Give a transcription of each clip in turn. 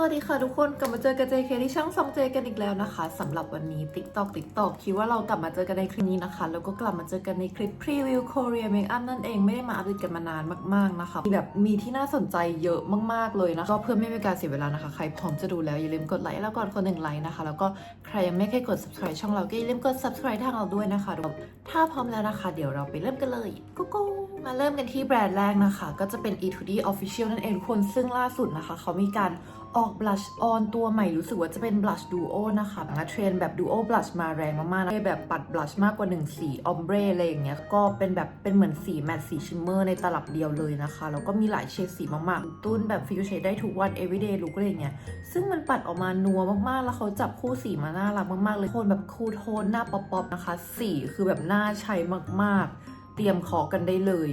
สวัสดีค่ะทุกคนกลับมาเจอกับเจเคที่ช่องซองเจกันอีกแล้วนะคะสำหรับวันนี้ TikTok TikTok คิดว่าเรากลับมาเจอกันในคลิปนี้นะคะ แล้วก็กลับมาเจอกันในคลิปพรีวิว Korea Makeup นั่นเองไม่ได้มาอัปเดตกันมานานมากๆนะคะมีแบบมีที่น่าสนใจเยอะมากๆเลยนะก็เพื่อไม่เป็นการเสียเวลานะคะ ใครพร้อมจะดูแล้วอย่าลืมกดไลค์แล้วก่อนคนหนึ่งไลค์นะคะ แล้วก็ใครยังไม่เคยกด subscribe ช่องเราก็อย่าลืมกด subscribe ทางเราด้วยนะคะถ้าพร้อมแล้วนะคะ เดี๋ยวเราไปเริ่มกันเลยกุ๊กมาเริ่มกันที่แบรนด์แรกนะคะ ก็จะเป็น E2D Official นั่นเองคนซึ่งล่าสุดนะคะ เขามีการ ออกบลัชออนตัวใหม่รู้สึกว่าจะเป็นบลัชดูโอนะคะนะเทรนแบบดูโอบลัชมาแรงมากๆนะแบบปัดบลัชมากกว่า1สีออมเบรอะไรอย่างเงี้ยก็เป็นแบบเป็นเหมือนสีแมตต์สีชิมเมอร์ในตลับเดียวเลยนะคะแล้วก็มีหลายเฉดสีมากๆ ตุ้นแบบฟิวเชดได้ทุกวัน everyday look อะไรอย่างเงี้ยซึ่งมันปัดออกมานัวมากๆ แล้วเขาจับคู่สีมาน่ารักมากๆเลยโทนแบบคูลโทนหน้าป๊อปๆนะคะสีคือแบบน่าใช้มากๆ เตรียมขอกันได้เลย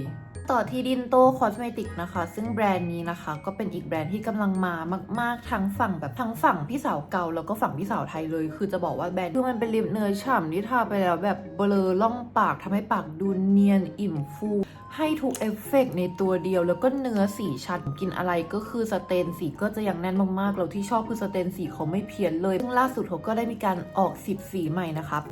ต่อที่ดินโตคอสเมติกนะคะ ซึ่งแบรนด์นี้นะคะ ก็เป็นอีกแบรนด์ที่กำลังมามาก ๆ ทั้งฝั่งแบบทั้งฝั่งพี่สาวเก่าแล้วก็ฝั่งพี่สาวไทยเลย คือจะบอกว่าแบรนด์คือมันเป็นลิปเนยฉ่ำที่ทาไปแล้วแบบเบลอล่องปากทำให้ปากดูเนียนอิ่มฟูให้ทุกเอฟเฟกต์ในตัวเดียวแล้วก็เนื้อสีชัดกินอะไรก็คือสเตนสีก็จะยังแน่นมากๆ เราที่ชอบคือสเตนสีเขาไม่เพี้ยนเลยซึ่งล่าสุดเขาก็ได้มีการออกสิบสีใหม่นะครับ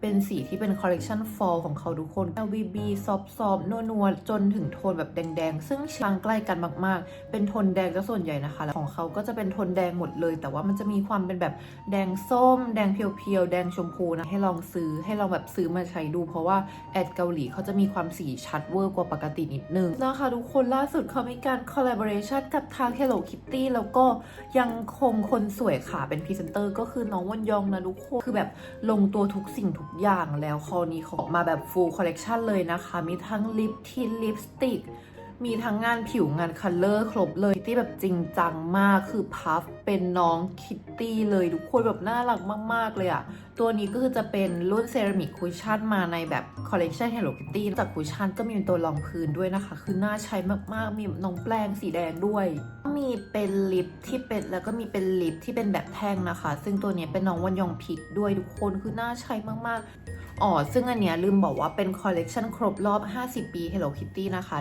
เป็นสีที่เป็นคอลเลกชัน fall ของเขาทุกคน LVB ซอฟซอฟนัวๆ จนถึงโทนแบบแดงๆ ซึ่งชางใกล้กันมากๆ เป็นโทนแดงก็ส่วนใหญ่นะคะแล้วของเขาก็จะเป็นโทนแดงหมดเลย แต่ว่ามันจะมีความเป็นแบบแดงส้ม แดงเพียวๆ แดงชมพูนะ ให้ลองซื้อให้ลองแบบซื้อมาใช้ดู เพราะว่าแอดเกาหลีเขาจะมีความสีชัดเวอร์กว่าปกตินิดนึงแล้วค่ะทุกคนล่าสุดเขามีการ collaboration กับทาง Hello Kitty แล้วก็ยังคงคนสวยขาเป็นพรีเซนเตอร์ก็คือน้องวันยองนะทุกคนคือแบบลงตัวทุกสิ่งทุกอย่างแล้วคราวนี้เขาออกมาแบบฟูลคอลเลกชันเลยนะคะ มีทั้งลิปทินลิปสติก มีทั้งงานผิวงานคัลเลอร์ครบเลยที่แบบจริงจังมากคือพัฟเป็นน้องคิตตี้เลยทุกคนแบบน่ารักมาก ๆ เลยอะตัวนี้ก็คือจะเป็นรุ่นเซรามิกคุชชั่นมาในแบบคอลเลกชัน Hello Kitty จากคุชชั่นก็มีเป็นตัวรองพื้นด้วยนะคะ คือน่าใช้มากๆ มีน้องแปลงสีแดงด้วย มีเป็นลิปที่เป็นแล้วก็มีเป็นลิปที่เป็นแบบแท่งนะคะ ซึ่งตัวนี้เป็นน้องวันยองพิกด้วยทุกคนคือน่าใช้มากๆอ๋อซึ่งอันเนี้ยลืมบอกว่าเป็นคอลเลกชันครบรอบ 50 ปี Hello Kitty นะคะ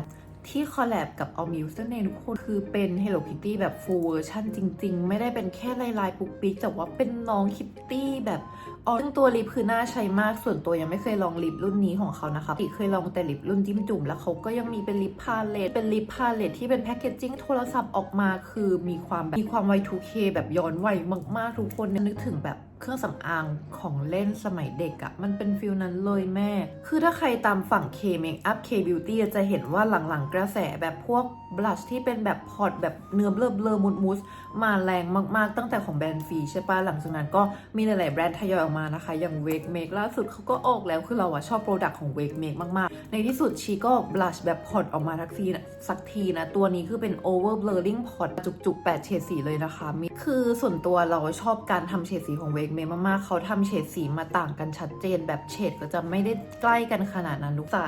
ที่คอลแลบกับ All Muse นั่นเองทุกคนคือเป็น Hello Kitty แบบ full version จริง ๆ ไม่ได้เป็นแค่ลายลายปุกปิกแต่ว่าเป็นน้องคิตตี้แบบอ๋อซึ่งตัวลิปคือน่าใช้มากส่วนตัวยังไม่เคยลองลิปรุ่นนี้ของเขานะคะปกติเคยลองแต่ลิปรุ่นจิ้มจุ่มแล้วเขาก็ยังมีเป็นลิปพาเลตเป็นลิปพาเลตที่เป็นแพคเกจจิ้งโทรศัพท์ออกมาคือมีความแบบมีความ Y2K แบบย้อนวัยมากๆทุกคนนึกถึงแบบ เครื่องสำอางของเล่นสมัยเด็กอะมันเป็นฟิลนั้นเลยแม่ คือถ้าใครตามฝั่ง K Makeup K Beauty จะเห็นว่าหลังๆ กระแสแบบพวกบลัชที่เป็นแบบพอร์ตแบบเนื้อเบลอเบลอมุดมุสมาแรงมากๆ ตั้งแต่ของแบรนด์ฟรีใช่ปะหลังจากนั้นก็มีหลายๆแบรนด์ทยอยออกมานะคะ อย่าง Wake Make ล่าสุดเขาก็ออกแล้วคือเราอะชอบโปรดักต์ของ Wake Make มากๆ ในที่สุดชีก็บลัชแบบพอร์ตออกมาทักทีนะสักทีนะ ตัวนี้คือเป็น Over Blurring Pot จุกๆ8เฉดสีเลยนะคะมีคือส่วนตัวเราชอบการทำเฉดสีของ Wake Make มากๆ เขาทำเฉดสีมาต่างกันชัดเจน แบบเฉดก็จะไม่ได้ใกล้กันขนาดนั้นทุกใส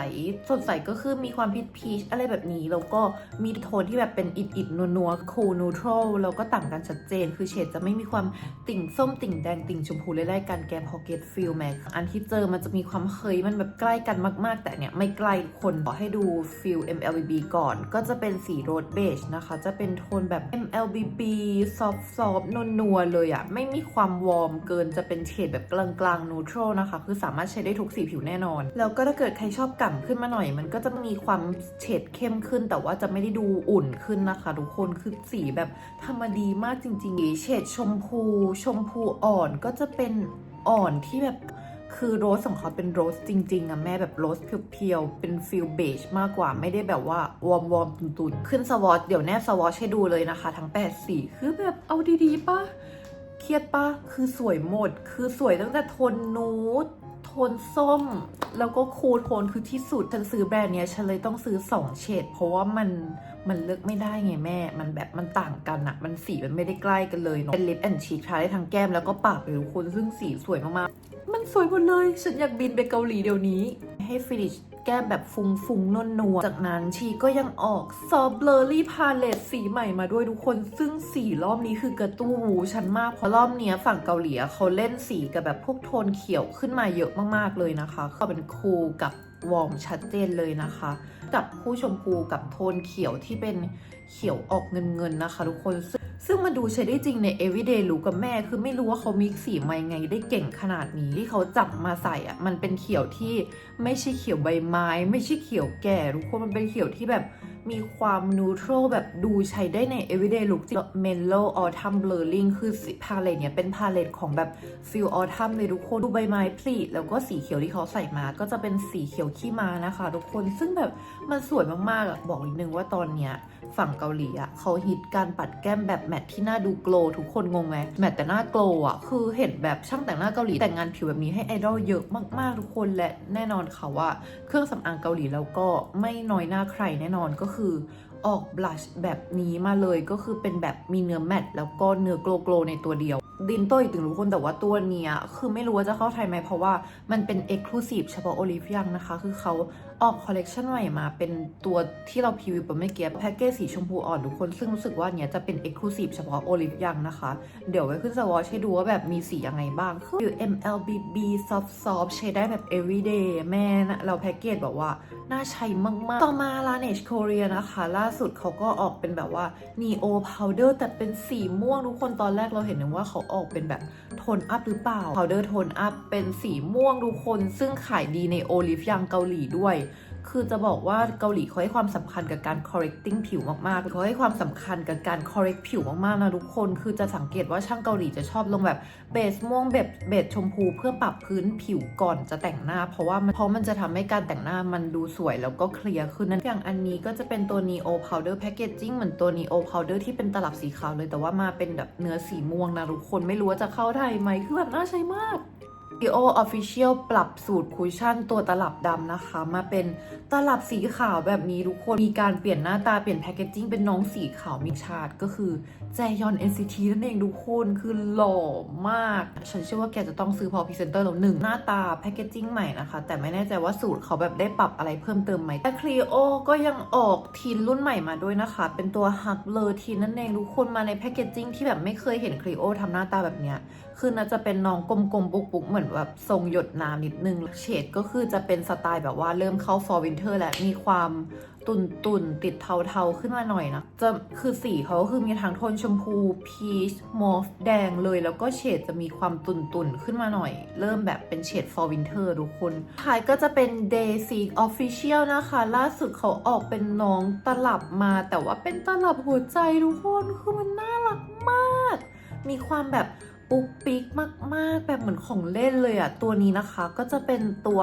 สดใสก็คือมีความพีชพีชอะไรแบบนี้ แล้วก็มีโทนที่แบบเป็นอิดอิดนัวนัวคูลนูทรลแล้วก็ต่างกันชัดเจน คือเฉดจะไม่มีความติ่งส้มติ่งแดงติ่งชมพูไล่ๆกันแกพอเกตฟิลแม็กอันที่เจอมันจะมีความเคยมันแบบใกล้กันมาก ๆ แต่เนี่ยไม่ใกล้คนขอให้ดูฟิล MLBB ก่อน ก็จะเป็นสีโรสเบจนะคะ จะเป็นโทนแบบ MLBB ซอฟซอฟนัวๆเลยอะไม่มีความวอร์มเกินจะเป็นเฉดแบบกลางๆนูทรลนะคะ คือสามารถใช้ได้ทุกสีผิวแน่นอน แล้วก็ถ้าเกิดใครชอบก่ำขึ้นมาหน่อย มันก็จะมีความเฉดเข้มขึ้น แต่ว่าจะไม่ได้ดูอุ่นขึ้นนะคะ ทุกคนคือสีแบบทำมดีมากจริงๆเฉดชมพู ชมพูอ่อนก็จะเป็นอ่อนที่แบบคือโรสของเขาเป็นโรสจริงๆอะแม่แบบโรสเพียวๆ เป็นฟิลเบจมากกว่าไม่ได้แบบว่าวอร์มวอร์มตุนๆ ขึ้นสวอชเดี๋ยวแนบสวอชให้ดูเลยนะคะ ทั้ง 8 สี คือแบบเอาดีๆปะ รียดปะคือสวยหมด คือสวยตั้งแต่โทนนูดโทนส้ม แล้วก็คูลโทนคือที่สุด ฉันซื้อแบรนด์เนี้ย ฉันเลยต้องซื้อ 2 เฉด เพราะว่ามันมันเลือกไม่ได้ไงแม่ มันแบบมันต่างกันอะมันสีมันไม่ได้ใกล้กันเลยเนาะเป็นลิปแอนชีคทาได้ทั้งแก้มแล้วก็ปากเลยทุกคนซึ่งสีสวยมากๆ มันสวยหมดเลย ฉันอยากบินไปเกาหลีเดี๋ยวนี้ ให้ฟินิช ก้มแบบฟุงฟุงๆนวลนวลๆจากนั้นชีก็ยังออกซอฟเบลอรี่พาเลตสีใหม่มาด้วยทุกคนซึ่งสีรอบนี้คือกระตู้หูฉันมากเพราะรอบเนี้ยฝั่งเกาหลีเขาเล่นสีกับแบบพวกโทนเขียวขึ้นมาเยอะมากๆเลยนะคะเขาเป็นคูลกับวอร์มชัดเจนเลยนะคะ กับคู่ชมพูกับโทนเขียวที่เป็นเขียวออกเงินๆนะคะ ทุกคนซึ่ง ซึ่งมันดูใช้ได้จริงใน everyday look กับแม่คือไม่รู้ว่าเขามิกสีมายังไงได้เก่งขนาดนี้ที่เขาจับมาใส่อะมันเป็นเขียวที่ไม่ใช่เขียวใบไม้ ไม่ใช่เขียวแก่ทุกคนมันเป็นเขียวที่แบบ มีความนูโตรแบบดูใช้ได้ใน everyday look จริง mellow autumn blurring คือพาเลตเนี่ยเป็นพาเลตของแบบ feel autumn เลยทุกคน ดูใบไม้ผลิแล้วก็สีเขียวที่เขาใส่มา ก็จะเป็นสีเขียวขี้ม้านะคะ ทุกคนซึ่งแบบมันสวยมากๆอะบอกนิดนึงว่าตอนเนี้ยฝั่งเกาหลีอะเขาฮิตการปัดแก้มแบบแมทที่หน้าดูโกลทุกคนงงไหมแมทแต่หน้าโกลอะคือเห็นแบบช่างแต่งหน้าเกาหลีแต่งงานผิวแบบนี้ให้ไอดอลเยอะมากๆทุกคนและแน่นอนค่ะว่า เครื่องสำอางเกาหลีแล้วก็ไม่น้อยหน้าใครแน่นอนก็คือออกบลัชแบบนี้มาเลยก็คือเป็นแบบมีเนื้อแมทแล้วก็เนื้อโกลโกลในตัวเดียว ดินโต้อีกถึงทุกคนแต่ว่าตัวเนี้ยคือไม่รู้ว่าจะเข้าไทยไหมเพราะว่ามันเป็นเอกลูซีฟเฉพาะโอลิฟยังนะคะ คือเขา ออกคอลเลกชันใหม่มาเป็นตัวที่เราพรีวิวไปเมื่อกี้แพ็กเกจสีชมพูอ่อนทุกคน ซึ่งรู้สึกว่าเนี้ยจะเป็น Exclusive เฉพาะโอลิฟยังนะคะ เดี๋ยวไว้ขึ้นสวอชให้ดูว่าแบบมีสียังไงบ้าง คือ MLBB soft soft ใช้ได้แบบ everyday แม่นะเราแพ็กเกจแบบว่าน่าใช้มากๆ ต่อมา Laneige Korea นะคะ ล่าสุดเขาก็ออกเป็นแบบว่า Neo Powder แต่เป็นสีม่วงทุกคนตอนแรกเราเห็นนึกว่าเขาออกเป็นแบบโทนอัพหรือเปล่า Powder โทนอัพเป็นสีม่วงทุกคน ซึ่งขายดีในโอลิฟยังเกาหลีด้วย คือจะบอกว่าเกาหลีเขาให้ความสำคัญกับการ correcting ผิวมากๆเขาให้ความสำคัญกับการ correct ผิวมากๆนะทุกคน คือจะสังเกตว่าช่างเกาหลีจะชอบลงแบบเบสม่วงแบบเบสชมพูเพื่อปรับพื้นผิวก่อนจะแต่งหน้า เพราะว่าเพราะมันจะทำให้การแต่งหน้ามันดูสวยแล้วก็เคลียร์ขึ้นนั้นอย่างอันนี้ก็จะเป็นตัว Neo Powder Packaging เหมือนตัว Neo Powder ที่เป็นตลับสีขาวเลยแต่ว่ามาเป็นแบบเนื้อสีม่วงนะทุกคนไม่รู้ว่าจะเข้าไทยไหมคือแบบน่าใช้มาก i o Official ปรับสูตรคุชชั่นตัวตลับดำนะคะ มาเป็นตลับสีขาวแบบนี้ทุกคนมีการเปลี่ยนหน้าตาเปลี่ยนแพคเกจจิ้งเป็นน้องสีขาวมิกชาดก็คือแจยอน NCT นั่นเองทุกคนคือหล่อมาก ฉันเชื่อว่าแกจะต้องซื้อพอพรีเซนเตอร์แล้วหนึ่งหน้าตาแพคเกจจิ้งใหม่นะคะ แต่ไม่แน่ใจว่าสูตรเขาแบบได้ปรับอะไรเพิ่มเติมไหมแต่ Clio ก็ยังออกทีนรุ่นใหม่มาด้วยนะคะ เป็นตัวฮักเลอทีนนั่นเองทุกคนมาในแพคเกจจิ้งที่แบบไม่เคยเห็น Clio ทำหน้าตาแบบเนี้ยคือน่าจะเป็นน้องกลมๆปุกๆเหมือนแบบทรงหยดน้ำนิดนึงเฉดก็คือจะเป็นสไตล์แบบว่าเริ่มเข้า for winter แล้วมีความตุนตุนติดเทาๆขึ้นมาหน่อยนะจะคือสีเขาก็คือมีทั้งโทนชมพูพีชมอฟแดงเลย แล้วก็เฉดจะมีความตุนตุนขึ้นมาหน่อย เริ่มแบบเป็นเฉด for winter ทุกคนท้ายก็จะเป็น day s e e official นะคะ ล่าสุดเขาออกเป็นน้องตลับมา แต่ว่าเป็นตลับหัวใจทุกคนคือมันน่ารักมาก มีความแบบ ปุ๊กปิ๊กมาก ๆ แบบเหมือนของเล่นเลยอะตัวนี้นะคะก็จะเป็นตัว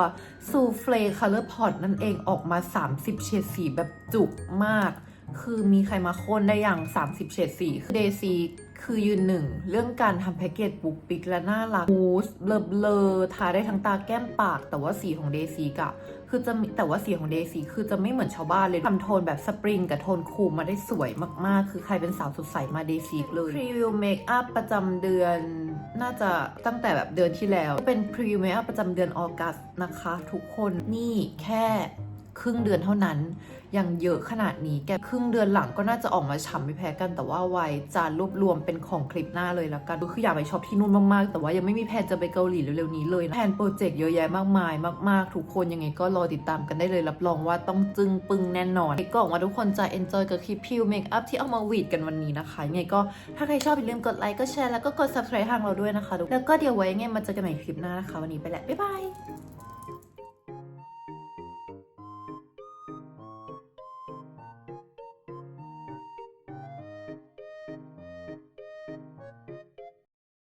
ซูเฟลคัลเลอร์พอตนั่นเองออกมา 30 เฉดสีแบบจุกมาก คือมีใครมาค่นได้อย่าง 30 เฉดสีคือเดซีคือยืนหนึ่ง เรื่องการทำแพ็กเกจปุ๊กปิกและน่ารักมูสเบลอเบลอทาได้ทั้งตาแก้มปาก แต่ว่าสีของเดซีกะคือจะแต่ว่าสีของเดซี่คือจะไม่เหมือนชาวบ้านเลยทำโทนแบบสปริงกับโทนคูลมาได้สวยมากๆ คือใครเป็นสาวสดใสมาเดซี่เลยพรีวิวเมคอัพประจำเดือนน่าจะตั้งแต่แบบเดือนที่แล้ว เป็นพรีวิวเมคอัพประจำเดือนออกัสนะคะ ทุกคนนี่แค่ครึ่งเดือนเท่านั้น ยังเยอะขนาดนี้แกครึ่งเดือนหลังก็น่าจะออกมาฉ่ำไม่แพ้กันแต่ว่าไว้จะรวบรวมเป็นของคลิปหน้าเลยแล้วกันคืออยากไปช็อปที่นู่นมากๆ แต่ว่ายังไม่มีแผนจะไปเกาหลีเร็วๆนี้เลยนะแผนโปรเจกต์เยอะแยะมากมายมาก ๆ ทุกคนยังไงก็รอติดตามกันได้เลยรับรองว่าต้องจึงปึงแน่นอนก็หวังว่าทุกคนจะ enjoy กับคลิปพิวเมคอัพที่เอามาวีดกันวันนี้นะคะยังไงก็ถ้าใครชอบอย่าลืมกดไลค์ก็แชร์แล้วก็กด subscribe ทางเราด้วยนะคะแล้วก็เดี๋ยวไว้ยังไงมาเจอกันใหม่คลิปหน้านะคะ วันนี้ไปแล้วบ๊ายบาย